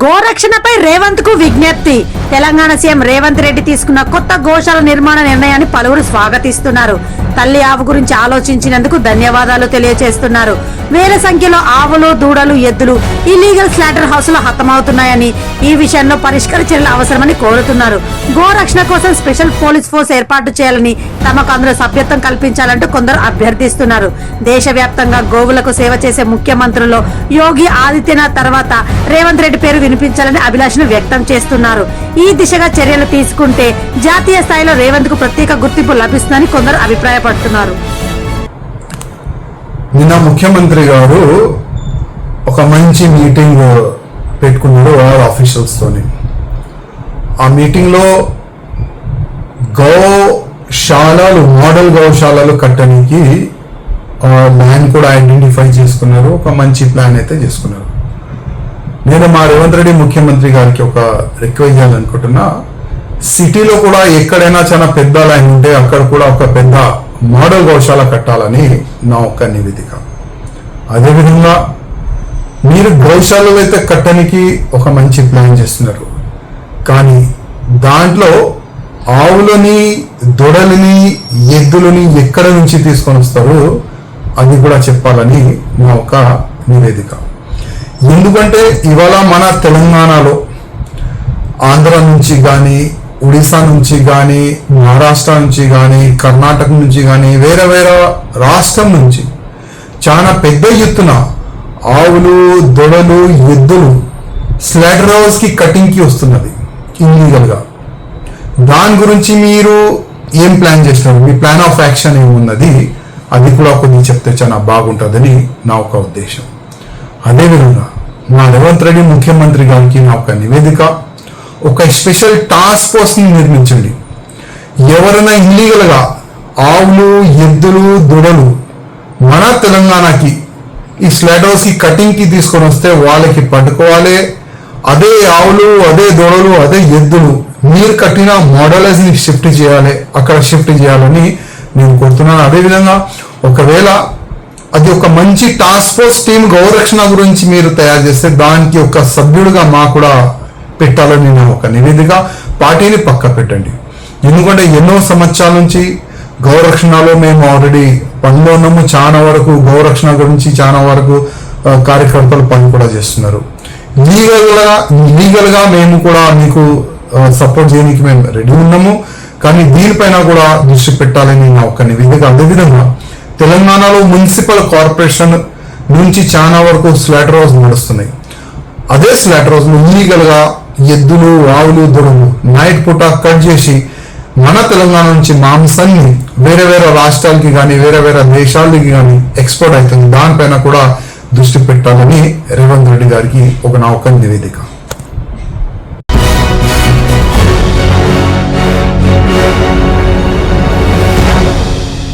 గోరక్షణపై రేవంత్కు విజ్ఞప్తి. తెలంగాణ సీఎం రేవంత్ రెడ్డి తీసుకున్న కొత్త గోశాల నిర్మాణ నిర్ణయాన్ని పలువురు స్వాగతిస్తున్నారు. తల్లి ఆవు గురించి ఆలోచించినందుకు ధన్యవాదాలు తెలియజేస్తున్నారు వేల సంఖ్యలో ఆవులు దూడలు ఎద్దులు ఇల్లీగల్ స్లాటర్ హౌస్లో హతమవుతున్నాయని ఈ విషయంలో పరిష్కార చర్యలు అవసరమని కోరుతున్నారు. గోరక్షణ కోసం స్పెషల్ పోలీస్ ఫోర్స్ ఏర్పాటు చేయాలని తమకు అందులో సభ్యత్వం కల్పించాలంటూ కొందరు అభ్యర్థిస్తున్నారు. దేశవ్యాప్తంగా గోవులకు సేవ చేసే ముఖ్యమంత్రుల్లో యోగి ఆదిత్యనాథ్ తర్వాత రేవంత్ రెడ్డి పేరు వినిపించాలని అభిలాషను వ్యక్తం చేస్తున్నారు. ఈ దిశగా చర్యలు తీసుకుంటే జాతీయ స్థాయిలో రేవంత్కు ప్రత్యేక గుర్తింపు లభిస్తుందని కొందరు అభిప్రాయపడుతున్నారు. నిన్న ముఖ్యమంత్రి గారు ఒక మంచి మీటింగ్ పెట్టుకున్నాడు వాళ్ళ ఆఫీషియల్స్తోని. ఆ మీటింగ్లో గోశాలలు మోడల్ గోశాలలు కట్టడానికి ల్యాండ్ కూడా ఐడెంటిఫై చేసుకున్నారు. ఒక మంచి ప్లాన్ అయితే చేసుకున్నారు. నేను మా రేవంత్ రెడ్డి ముఖ్యమంత్రి గారికి ఒక రిక్వెస్ట్ చేయాలనుకుంటున్నా. సిటీలో కూడా ఎక్కడైనా చాలా పెద్ద లైన్ ఉంటే అక్కడ కూడా ఒక పెద్ద మోడల్ గోశాల కట్టాలని నా ఒక నివేదిక. అదేవిధంగా మీరు గోశాలలో అయితే కట్టడానికి ఒక మంచి ప్లాన్ చేస్తున్నారు. కానీ దాంట్లో ఆవులని దొడలని ఎద్దులని ఎక్కడ నుంచి తీసుకొని వస్తారు అది కూడా చెప్పాలని నా ఒక నివేదిక. ఎందుకంటే ఇవాళ మన తెలంగాణలో ఆంధ్ర నుంచి కానీ ఒడిశా నుంచి కానీ మహారాష్ట్ర నుంచి కానీ కర్ణాటక నుంచి కానీ వేరే వేరే రాష్ట్రం నుంచి చాలా పెద్ద ఎత్తున ఆవులు దొడలు ఎద్దులు స్లాటర్ హౌస్కి కటింగ్కి వస్తున్నది ఇల్లీగల్గా దాని గురించి మీరు ఏం ప్లాన్ చేస్తున్నారు మీ ప్లాన్ ఆఫ్ యాక్షన్ ఏమున్నది? అది కూడా కొద్దిగా చెప్తే చాలా బాగుంటుందని నా ఒక ఉద్దేశం. అదేవిధంగా నా రేవంత్ రెడ్డి ముఖ్యమంత్రి గారికి నా ఒక నివేదిక ఒక స్పెషల్ టాస్క్ ఫోర్స్ని నిర్మించండి. ఎవరైనా ఇల్లీగల్గా ఆవులు ఎద్దులు దొడలు మన తెలంగాణకి ఈ స్లాట్ ఈ కటింగ్కి తీసుకొని వస్తే వాళ్ళకి పట్టుకోవాలి. అదే ఆవులు అదే దొడలు అదే ఎద్దులు మీరు కట్టిన మోడలైజ్ని షిఫ్ట్ చేయాలి అక్కడ షిఫ్ట్ చేయాలని నేను కోరుతున్నాను. అదేవిధంగా ఒకవేళ అది ఒక మంచి టాస్క్ ఫోర్స్ టీమ్ గౌరక్షణ గురించి మీరు తయారు చేస్తే దానికి ఒక సభ్యుడిగా మా కూడా పెట్టాలని నా ఒక నివేదిక పార్టీని పక్క పెట్టండి. ఎందుకంటే ఎన్నో సంవత్సరాల నుంచి గౌరక్షణలో మేము ఆల్రెడీ పనిలో ఉన్నాము. చాలా వరకు గౌరక్షణ గురించి చాలా వరకు కార్యకర్తలు పని కూడా చేస్తున్నారు. లీగల్గా లీగల్గా మేము కూడా మీకు సపోర్ట్ చేయడానికి మేము రెడీ ఉన్నాము. కానీ దీనిపైన కూడా దృష్టి పెట్టాలని నా ఒక నివేదిక. అదేవిధంగా తెలంగాణలో మున్సిపల్ కార్పొరేషన్ నుంచి చాలా వరకు స్లాటర్ హౌస్ నడుస్తున్నాయి. అదే స్లాటర్ హౌస్ ఇల్లీగల్గా ఎద్దులు ఆవులు దొరులు నైట్ పూట కట్ చేసి మన తెలంగాణ నుంచి మాంసాన్ని వేరే వేరే రాష్ట్రాలకి కానీ వేరే వేరే దేశాలకి కానీ ఎక్స్పోర్ట్ అవుతుంది. దానిపైన కూడా దృష్టి పెట్టాలని రేవంత్ రెడ్డి గారికి ఒక నా ఒక నివేదిక.